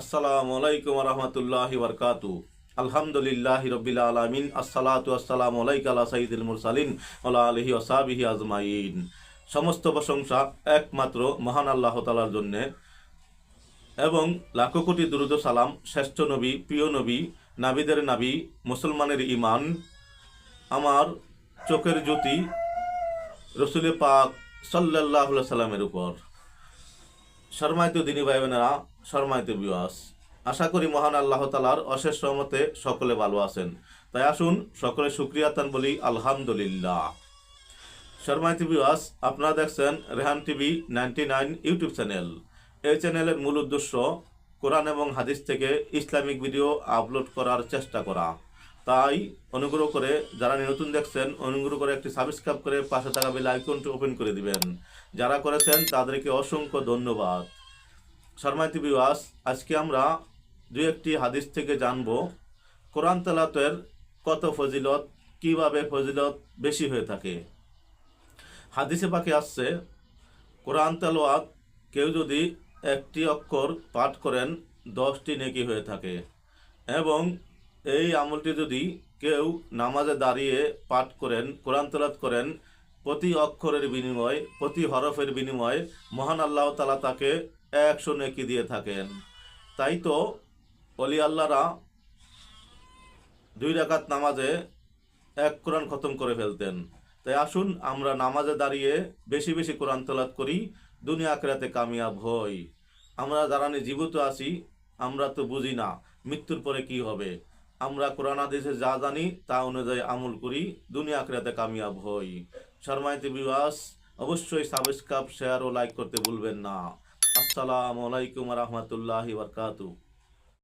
আসসালামু আলাইকুম রহমতুল্লাহ বরকাতু আলহামদুলিল্লাহ রবিল আলমিন, আসসালাতু আসসালামু আলাইকা আলা সাইদুল মুরসালিন ওলা আলহি ওসাবিহি আজমাইন। সমস্ত প্রশংসা একমাত্র মহান আল্লাহ তালার জন্যে। এবং লাখো কোটি দুরুদ সালাম শ্রেষ্ঠ নবী, প্রিয় নবী, নাবিদের নাবি, মুসলমানের ইমান আমার চোখের জ্যোতি রসুল পাক সাল্লাহ সাল্লামের উপর। শর্মায়িত দিনী ভাই বোনেরা শর্মায়িত বিওয়াস আশা করি মহান আল্লাহ তালার অশেষ রহমতে সকলে ভালো আছেন। তাই আসুন সকলে সুক্রিয়া তান বলি, আলহামদুলিল্লাহ। শর্মায়িত বিওয়াস আপনারা দেখছেন Rehan TV ninety nine YouTube channel. এই চ্যানেলের মূল উদ্দেশ্য কোরআন এবং হাদিস থেকে ইসলামিক ভিডিও আপলোড করার চেষ্টা করা। তাই অনুগ্রহ করে যারা নতুন দেখছেন, অনুগ্রহ করে একটি সাবস্ক্রাইব করে পাশে থাকা বেল আইকনটি ওপেন করে দিবেন। যারা করেছেন, তাদেরকে অসংখ্য ধন্যবাদ। শর্মাইতি বিওয়াস আজকে আমরা দু একটি হাদিস থেকে জানব। কোরআন তালাতের কত ফজিলত, কীভাবে ফজিলত বেশি হয়ে থাকে? হাদিসে পাখি আসছে, কোরআন তেলোয়াত কেউ যদি একটি অক্ষর পাঠ করেন, দশটি নেকি হয়ে থাকে। এবং এই আমলটি যদি কেউ নামাজে দাঁড়িয়ে পাঠ করেন, কোরআন তেলাত করেন, প্রতি অক্ষরের বিনিময়, প্রতি হরফের বিনিময়, মহান আল্লাহ তালা তাকে একশো নেকি দিয়ে থাকেন। তাই তো অলি আল্লাহরা দুই রাকাত নামাজে এক কোরআন খতম করে ফেলতেন। তাই আসুন আমরা নামাজে দাঁড়িয়ে বেশি বেশি কোরআন তলাত করি, দুনিয়া আখেরাতে কামিয়াব হই। আমরা যারা জীবিত আছি, আমরা তো বুঝি না মৃত্যুর পরে কি হবে। আমরা কোরআন আদেশে যা জানি, তা অনুযায়ী আমল করি, দুনিয়া আখেরাতে কামিয়াব হই। শর্মাইতে বিবাস অবশ্যই সাবস্ক্রাইব শেয়ার ও লাইক করতে ভুলবেন না। আসসালামু আলাইকুম রহমতুল্লাহি বরকাতু